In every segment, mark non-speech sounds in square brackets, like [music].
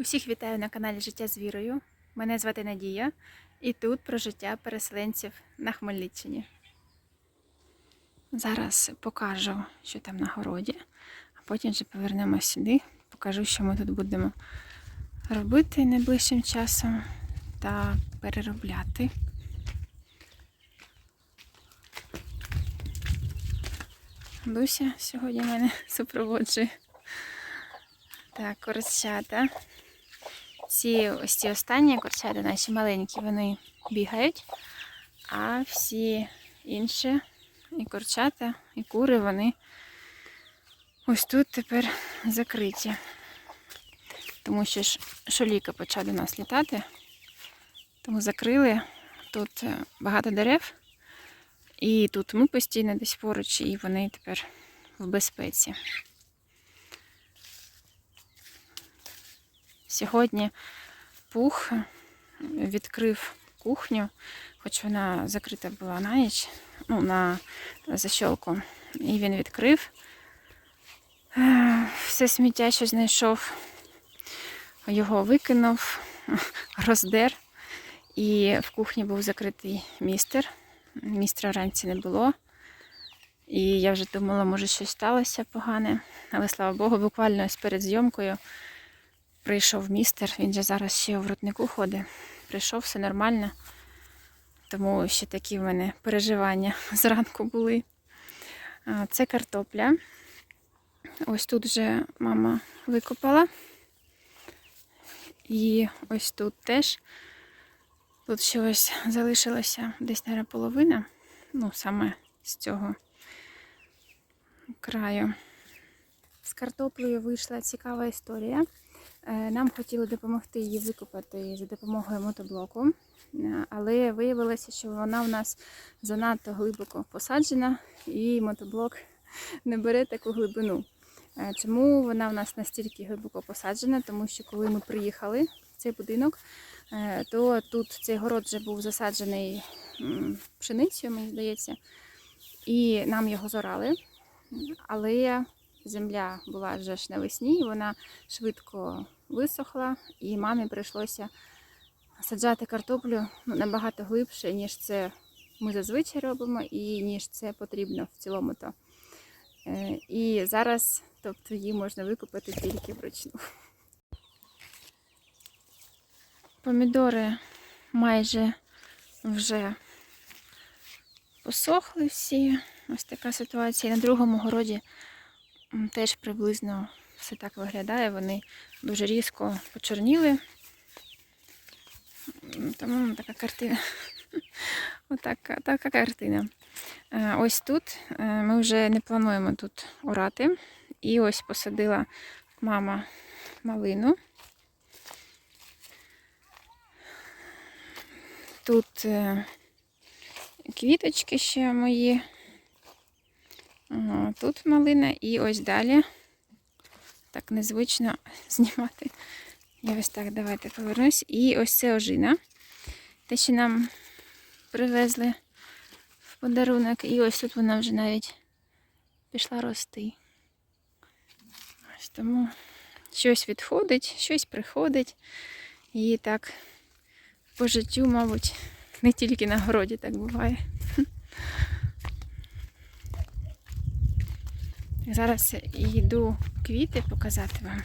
Усіх вітаю на каналі Життя з вірою. Мене звати Надія, і тут про життя переселенців на Хмельниччині. Зараз покажу, що там на городі, а потім вже повернемось сюди, покажу, що ми тут будемо робити найближчим часом та переробляти. Дуся сьогодні мене [laughs] супроводжує. Так, курчата. Ці ось ці останні курчата, наші маленькі, вони бігають, а всі інші, і курчата, і кури, вони ось тут тепер закриті. Тому що ж шоліка почав до нас літати, тому закрили. Тут е, багато дерев, і тут ми постійно десь поруч, і вони тепер в безпеці. Сьогодні пух відкрив кухню, хоч вона закрита була на ніч, ну, на защолку. І він відкрив Е, все сміття, що знайшов, його викинув, [laughs] роздер. І в кухні був закритий містер. Містера вранці не було. І я вже думала, може щось сталося погане. Але слава Богу, буквально перед зйомкою прийшов містер, він же зараз ще в ротнику ходить. Прийшов, все нормально. Тому ще такі в мене переживання [laughs] зранку були. Це картопля. Ось тут вже мама викопала. І ось тут теж. Тут ще ось залишилося десь, наверное, половина. Ну, саме з цього краю. З картоплею вийшла цікава історія. Е, Нам хотіли допомогти її викопати за допомогою мотоблоку, Е, але виявилося, що вона в нас занадто глибоко посаджена, і мотоблок не бере таку глибину. Е, Чому вона в нас настільки глибоко посаджена? Тому що коли ми приїхали в цей будинок, то тут цей город вже був засаджений пшеницею, мені здається, і нам його зорали. Але земля була вже ж навесні, вона швидко висохла, і мамі прийшлося саджати картоплю ну, набагато глибше, ніж це ми зазвичай робимо, і ніж це потрібно в цілому. то Е, І зараз, тобто, її можна викопати тільки вручну. Помідори майже вже посохли всі. Ось така ситуація. На другому городі теж приблизно все так виглядає. Вони дуже різко почорніли. Тому така картина. [laughs] Отака така картина. Е, Ось тут е, ми вже не плануємо тут орати. І ось посадила мама малину. Тут е, квіточки ще мої. Ага, Тут малина і ось далі. Так незвично [laughs] знімати. Я ось так давайте повернусь. І ось це ожина. Те, що нам привезли в подарунок. І ось тут вона вже навіть пішла рости. Ось тому щось відходить, щось приходить. І так по життю, мабуть, не тільки на городі так буває. [laughs] Зараз йду квіти показати вам.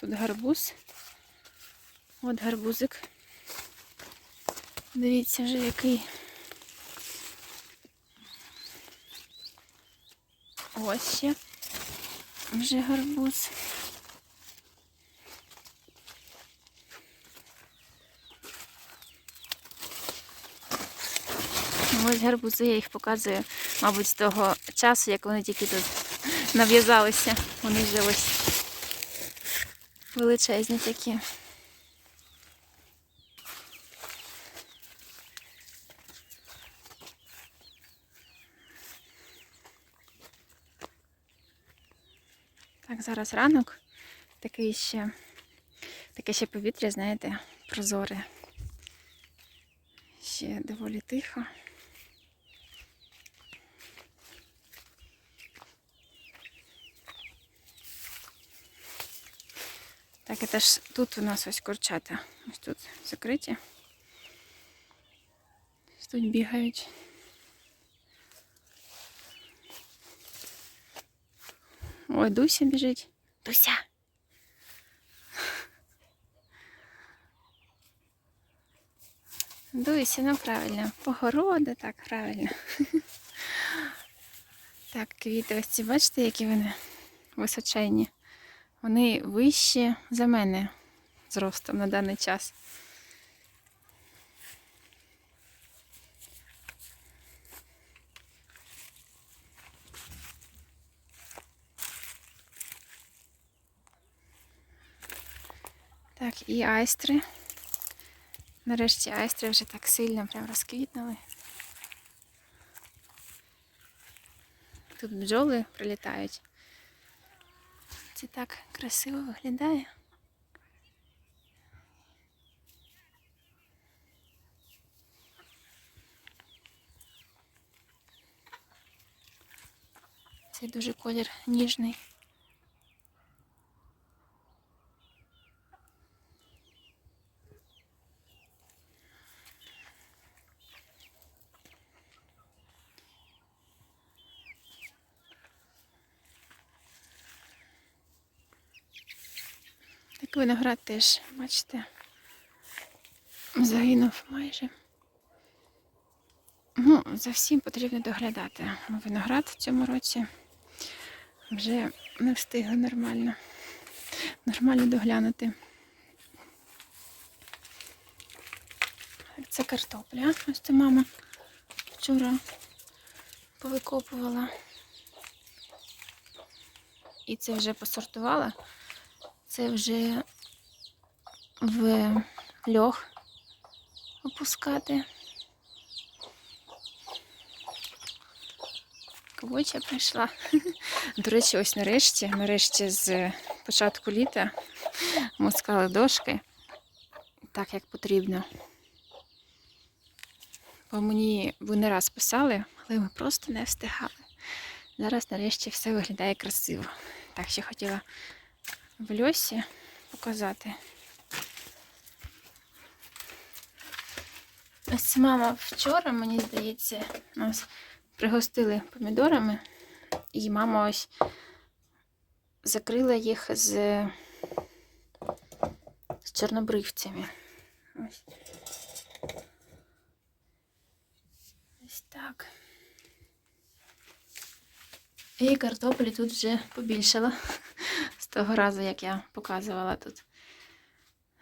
Тут гарбуз. От гарбузик. Дивіться вже який. Ось ще вже гарбуз. Ось гарбузи, я їх показую, мабуть, з того часу, як вони тільки тут нав'язалися. Вони вже ось величезні такі. Так, зараз ранок. Такий ще, таке ще повітря, знаєте, прозоре. Ще доволі тихо. Так, це ж тут у нас ось курчата. Ось тут закриті. Ось Тут бігають. Ой, Дуся біжить. Дуся. Дуся, ну правильно. Погорода, так, правильно. [laughs] Так, квіти, ось ці бачите, які вони височенні. Вони вищі за мене зростом на даний час. Так, і айстри. Нарешті айстри вже так сильно прям розквітнули. Тут бджоли прилітають. Це так красиво виглядає. Цей дуже колір ніжний. Так виноград теж, бачите, загинув майже. Ну, за всім потрібно доглядати. Виноград в цьому році вже не встигли нормально. Нормально доглянути. Це картопля. Ось це мама вчора повикопувала. І це вже посортувала. Це вже в льох опускати. Квоча прийшла. До речі, ось нарешті, нарешті з початку літа мускали дошки так, як потрібно. Бо мені ви не раз писали, але ми просто не встигали. Зараз нарешті все виглядає красиво. Так, ще хотіла в льосі показати. Ось мама вчора, мені здається, нас пригостили помідорами, і мама ось закрила їх з, з чорнобривцями. Ось. Ось так. І картоплі тут вже побільшало того разу, як я показувала тут.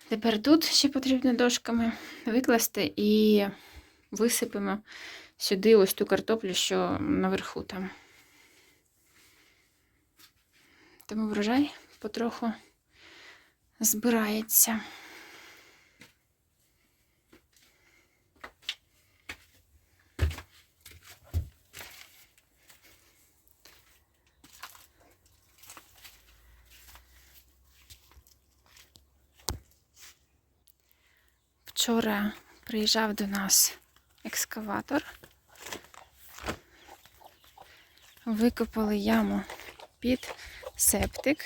Тепер тут ще потрібно дошками викласти і висипемо сюди ось ту картоплю, що наверху там. Тому врожай потроху збирається. Вчора приїжджав до нас екскаватор. Викопали яму під септик.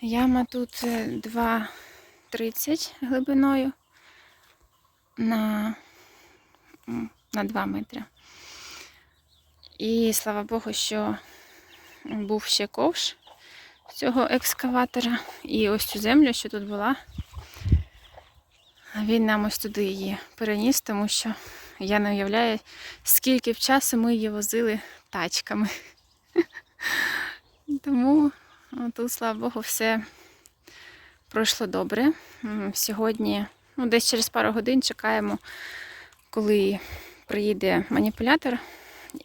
Яма тут е, 2,30 глибиною на, на 2 метри. І слава Богу, що був ще ковш цього екскаватора. І ось цю землю, що тут була, він нам ось туди її переніс, тому що я не уявляю, скільки в часу ми її возили тачками. [laughs] Тому ну, тут, слава Богу, все пройшло добре. Сьогодні, ну, десь через пару годин чекаємо, коли приїде маніпулятор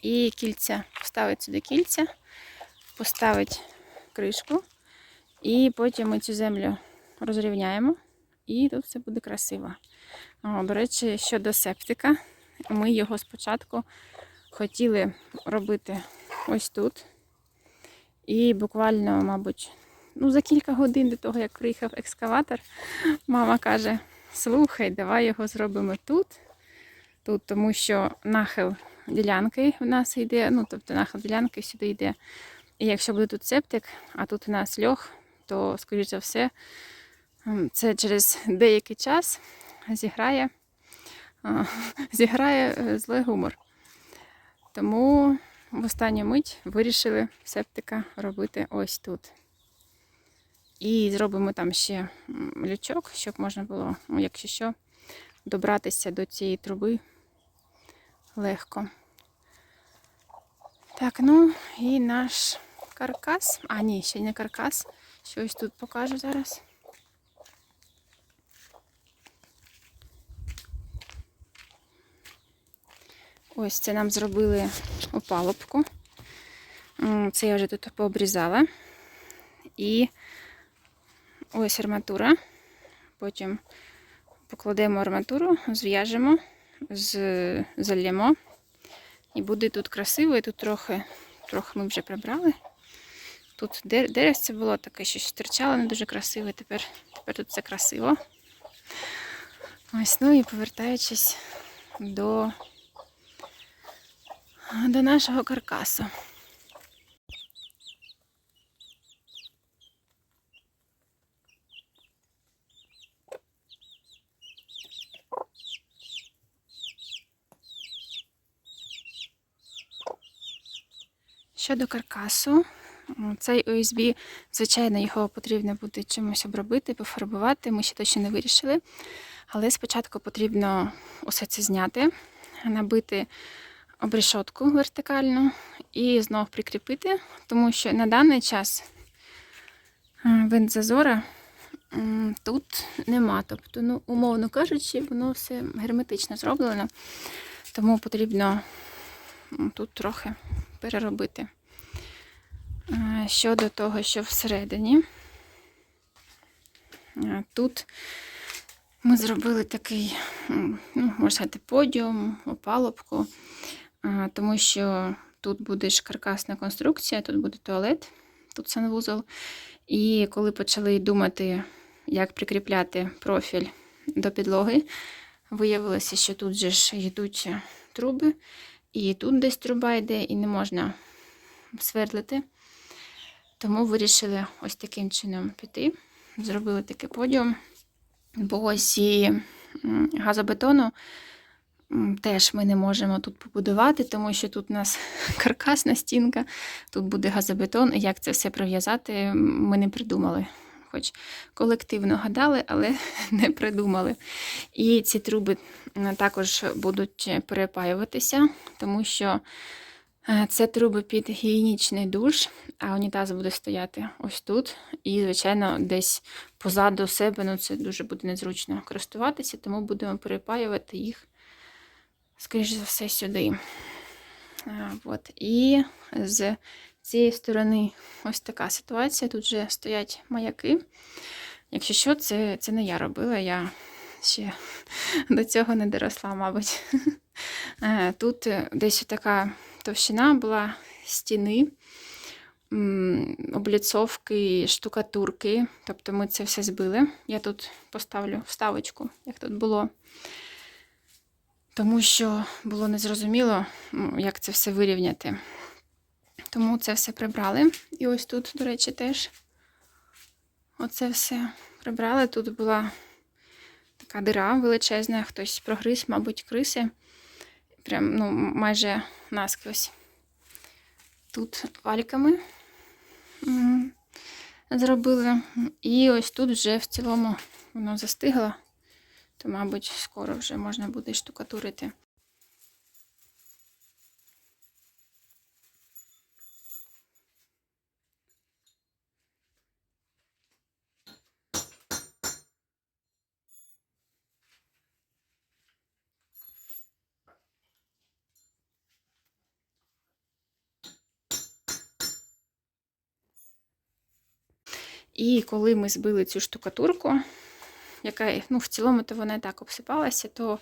і кільця, вставить сюди кільця, поставить кришку, і потім ми цю землю розрівняємо, і тут все буде красиво. О, до речі, щодо септика, ми його спочатку хотіли робити ось тут. І буквально, мабуть, ну, за кілька годин до того, як приїхав екскаватор, мама каже: слухай, давай його зробимо тут, тут, тому що нахил ділянки в нас йде, ну, тобто нахил ділянки сюди йде. І якщо буде тут септик, а тут у нас льох, то, скоріш за все, це через деякий час зіграє, [laughs] зіграє е, злий гумор. Тому в останню мить вирішили септика робити ось тут. І зробимо там ще лючок, щоб можна було, ну, якщо що, добратися до цієї труби легко. Так, ну і наш каркас. А, ні, ще не каркас. Щось тут покажу зараз. Ось це нам зробили опалубку. Це я вже тут пообрізала. І ось арматура. Потім покладемо арматуру, зв'яжемо, зальємо. І буде тут красиво, і тут трохи, трохи ми вже прибрали. Тут де- деревце було таке, щось стирчало не дуже красиве. Тепер, тепер тут все красиво. Ось, ну і повертаючись до, до нашого каркасу. Щодо каркасу, цей OSB, звичайно, його потрібно буде чимось обробити, пофарбувати. Ми ще точно не вирішили. Але спочатку потрібно усе це зняти, набити обрешотку вертикальну і знов прикріпити, тому що на даний час е, винт-зазора тут нема. Тобто, ну, умовно кажучи, воно все герметично зроблено, тому потрібно тут трохи переробити. Е, Щодо того, що всередині, е, тут ми зробили такий, ну, можна сказати, подіум, опалубку, тому що тут буде ж каркасна конструкція, тут буде туалет, тут санвузол. І коли почали думати, як прикріпляти профіль до підлоги, виявилося, що тут же ж йдуть труби, і тут десь труба йде, і не можна свердлити. Тому вирішили ось таким чином піти. Зробили такий подіум. Бо ось і газобетону теж ми не можемо тут побудувати, тому що тут у нас [laughs] каркасна стінка, тут буде газобетон. Як це все прив'язати, ми не придумали. Хоч колективно гадали, але [laughs] не придумали. І ці труби також будуть перепаюватися, тому що е, це труби під гігієнічний душ, а унітаз буде стояти ось тут. І, звичайно, десь позаду себе, ну це дуже буде незручно користуватися, тому будемо перепаювати їх, скоріш за все, сюди. От. І з цієї сторони ось така ситуація. Тут вже стоять маяки. Якщо що, це, це не я робила, я ще [laughs] до цього не доросла, мабуть. [laughs] Е, Тут е, десь така товщина була стіни обліцовки, штукатурки. Тобто ми це все збили. Я тут поставлю вставочку, як тут було. Тому що було незрозуміло, як це все вирівняти. Тому це все прибрали. І ось тут, до речі, теж оце все прибрали. Тут була така дира величезна, хтось прогриз, мабуть, криси. Прям ну, майже насквозь. Тут вальками зробили. І ось тут вже в цілому воно застигло, то, мабуть, скоро вже можна буде штукатурити. І коли ми збили цю штукатурку, яка ну, в цілому то вона і так обсипалася, то,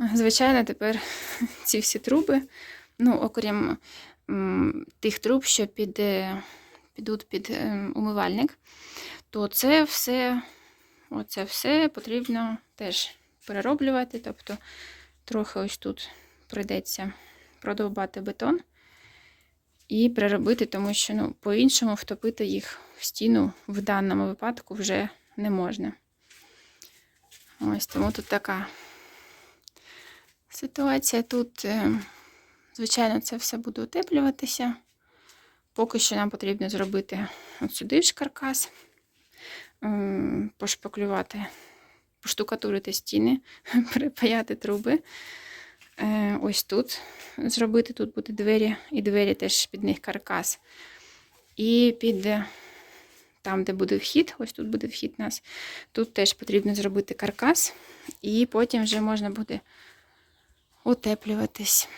е, звичайно, тепер [laughs] ці всі труби, ну, окрім м, тих труб, що під, е, підуть під е, умивальник, то це все, оце все потрібно теж перероблювати. Тобто трохи ось тут прийдеться продовбати бетон. і переробити, тому що ну, по-іншому втопити їх в стіну в даному випадку вже не можна. Ось тому тут така ситуація. Тут, е, звичайно, це все буде утеплюватися. Поки що нам потрібно зробити от сюди ж каркас, пошпаклювати, поштукатурити стіни, [laughs] припаяти труби. Е, Ось тут зробити, тут буде двері, і двері теж під них каркас. І під там, де буде вхід, ось тут буде вхід у нас. Тут теж потрібно зробити каркас, і потім вже можна буде утеплюватись.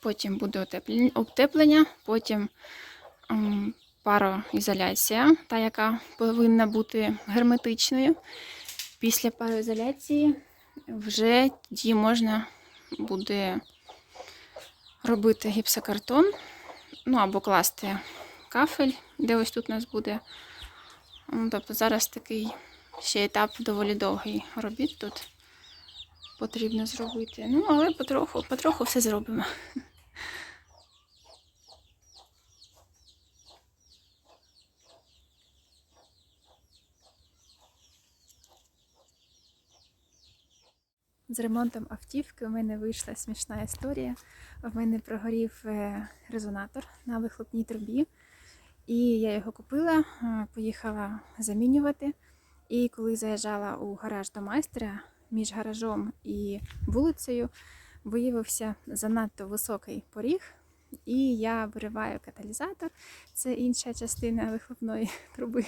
Потім буде утеплення потім пароізоляція, та, яка повинна бути герметичною. Після пароізоляції вже тоді можна буде робити гіпсокартон, ну або класти кафель, де ось тут у нас буде. Ну, Тобто зараз такий ще етап доволі довгий робіт тут потрібно зробити. Ну, але потроху, потроху все зробимо. З ремонтом автівки у мене вийшла смішна історія. В мене прогорів е, резонатор на вихлопній трубі. І я його купила, е, поїхала замінювати. І коли заїжджала у гараж до майстра між гаражом і вулицею, виявився занадто високий поріг. І я вириваю каталізатор, це інша частина вихлопної [laughs] труби.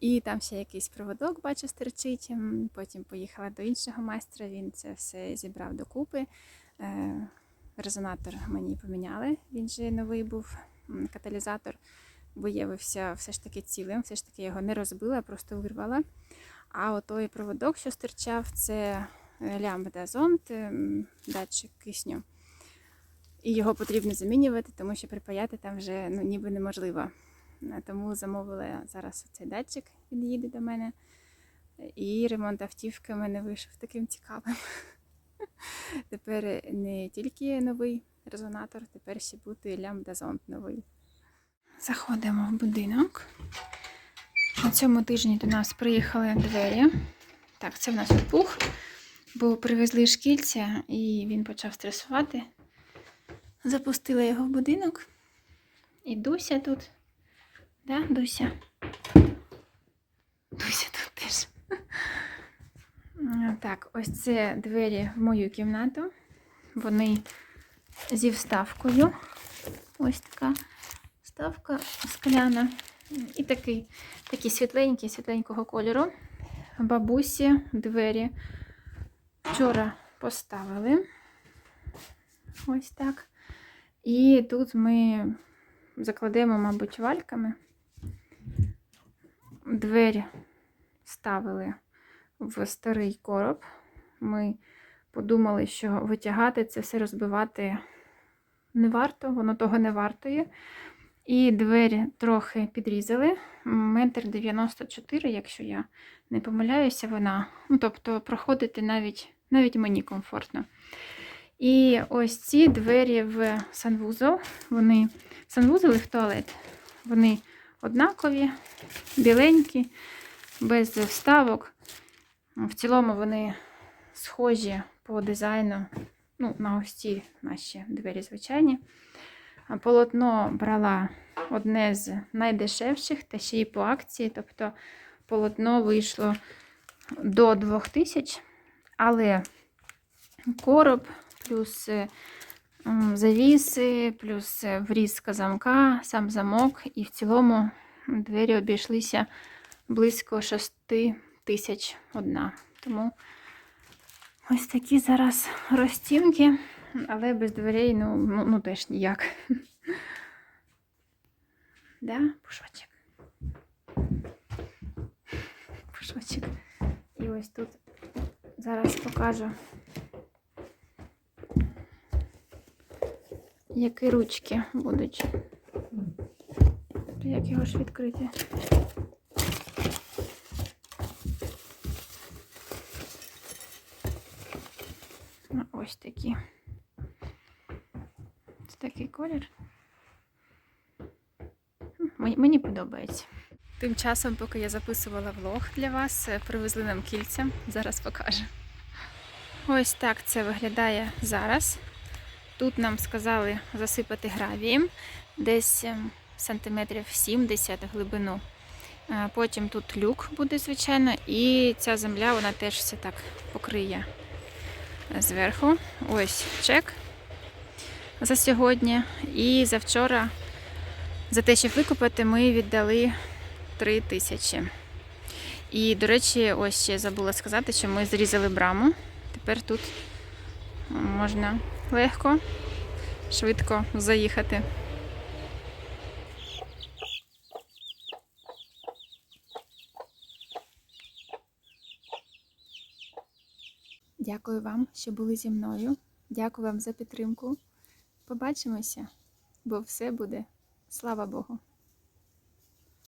І там ще якийсь проводок, бачу, стерчить. Потім поїхала до іншого майстра, він це все зібрав докупи. Е, Резонатор мені поміняли, він же новий був. Каталізатор виявився все ж таки цілим, все ж таки його не розбила, просто вирвала. А отой проводок, що стирчав, це е, лямбда зонд, ем, датчик кисню. І його потрібно замінювати, тому що припаяти там вже ну, ніби неможливо. Е, Тому замовила зараз цей датчик, він їде до мене. І ремонт автівки у мене вийшов таким цікавим. [laughs] Тепер не тільки новий резонатор, тепер ще буде лямбда-зонд новий. Заходимо в будинок. На цьому тижні до нас приїхали двері. Так, це в нас пух, бо привезли шкільця і він почав стресувати. Запустила його в будинок. І Дуся тут. Да, Дуся? Дуся тут теж. Так, ось це двері в мою кімнату. Вони зі вставкою. Ось така вставка скляна. І такий, такі світленькі, світленького кольору. Бабусі двері вчора поставили. Ось так. І тут ми закладемо, мабуть, вальками. Двері ставили в старий короб. Ми подумали, що витягати це все розбивати не варто, воно того не вартує. І двері трохи підрізали. Метр 94, якщо я не помиляюся, вона. Ну, тобто, проходити навіть, навіть мені комфортно. І ось ці двері в санвузол, вони санвузол і в туалет. Вони однакові, біленькі, без вставок. В цілому вони схожі по дизайну. Ну, на ось наші двері звичайні. Полотно брала одне з найдешевших, та ще й по акції. Тобто полотно вийшло до 2000, але короб, плюс завіси, плюс врізка замка, сам замок, і в цілому двері обійшлися близько 6 тисяч одна. Тому ось такі зараз розцінки, але без дверей, ну, ну, ну теж ніяк. [laughs] Да, пушочок. [laughs] Пушочок. І ось тут зараз покажу, які ручки будуть. Як його ж відкрити? Ну, Ось такі. Це такий колір. Мені, подобається. Тим часом, поки я записувала влог для вас, е, привезли нам кільця. Зараз покажу. Ось так це виглядає зараз. Тут нам сказали засипати гравієм десь ем, сантиметрів 70 глибину. Е, Потім тут люк буде, звичайно, і ця земля вона теж все так покриє зверху. Ось чек за сьогодні. І за вчора за те, щоб викупити, ми віддали 3 тисячі. І, до речі, ось ще забула сказати, що ми зрізали браму. Тепер тут можна легко, швидко заїхати. Дякую вам, що були зі мною. Дякую вам за підтримку. Побачимося, бо все буде. Слава Богу!